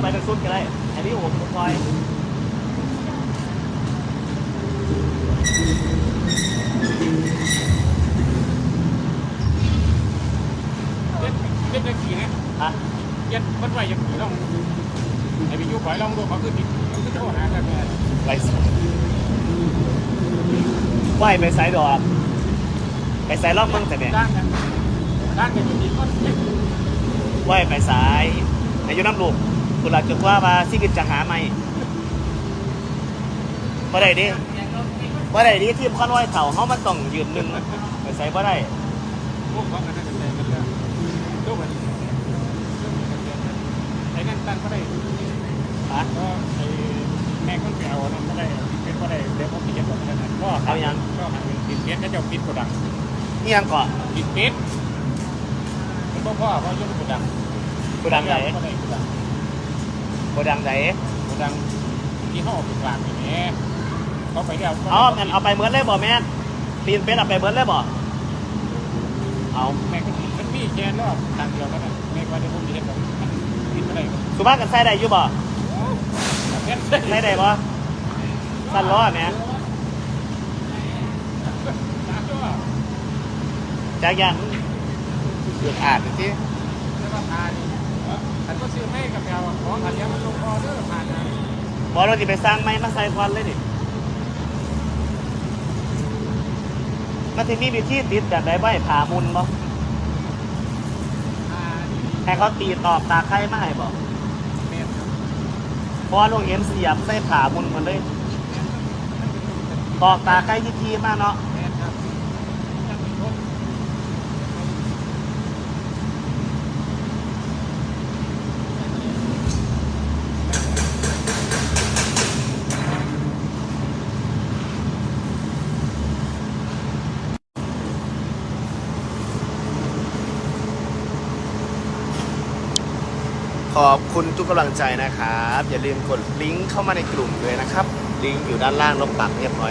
ไปเป็นซุดก็ได้ อันนี้โอ้ผมคอยเล่นเล่นได้กี่นะฮะเย็นมันไหวยังกี่ลองไอ้พี่ยูปล่อยลองดูเขาคือติดเขาคือโทรหากันเลยไปไหวไปไซด์ดอกไปไซด์รอบเมืองแต่เนี่ยด้านกันด้านกันอยู่ดีก็ไหวไปสายอายุน้ำลูก คุณหลักจุดว่ามาซิกินจะหาไม่บ่ได้ดิบ่ได้ดิทีมคอนไว้เถ่าเขามันต้องยืนหนึ่งไปไซด์บ่ได้พวกเขากันนั่นกันเลยกันเลยดูมันไอ้นั่นตั้งก็ได้ฮะก็ไอ้แม่ก็ไปเอานั่นก็ได้เป็นก็ได้เดี๋ยวเขาพิจารณากันก็ก็หาปิดเพชรแล้วจะปิดกระดังนี่ยังเกาะปิดเพชรมันก็พ่อเพราะยุ่งกระดังกูดังไหน ก็ได้กระดังกูดังไหนกระดังที่ห้องปิดกลางอย่างนี้เขาไปแล้วเอางั้นเอาไปเหมือนเลยบ่แม่นปีนเป็ดเอาไปเหมือนเลยบ่เอาแม่ก็มันมีแค่รอบทางเดียวกันนะแม่ว่าได้พูดดีแบบมันปิดอะไรก็สุภาพกันใส่ได้อยู่บ่เพชรใส่ได้บ่สั้นล้อแหม่สามตัวจักยันเดือดอาดที่แล้วก็ทาน ฉันก็ซื้อไม่กับแมวของขันยังมันลงคอเด้อผ่านนะบอเราจะไปสร้างไม้มาใส่ควันเลยดิมันจะมีวิธีติดแบบใดบ่ให้ผ่ามุนบ่อ่าให้เขาตีตอกตาไข่มาให้บ่เมตรเพราะว่าลงเห็นเสียบใส่ผ่ามุนหมันเลย ตอกตาไข่ที่ทีมากเนาะ เมตรครับยังมีคน ขอบคุณทุกกำลังใจนะครับ อย่าลืมกดลิงก์เข้ามาในกลุ่มเลยนะครับ ลิงก์อยู่ด้านล่างลบปักเรียบร้อย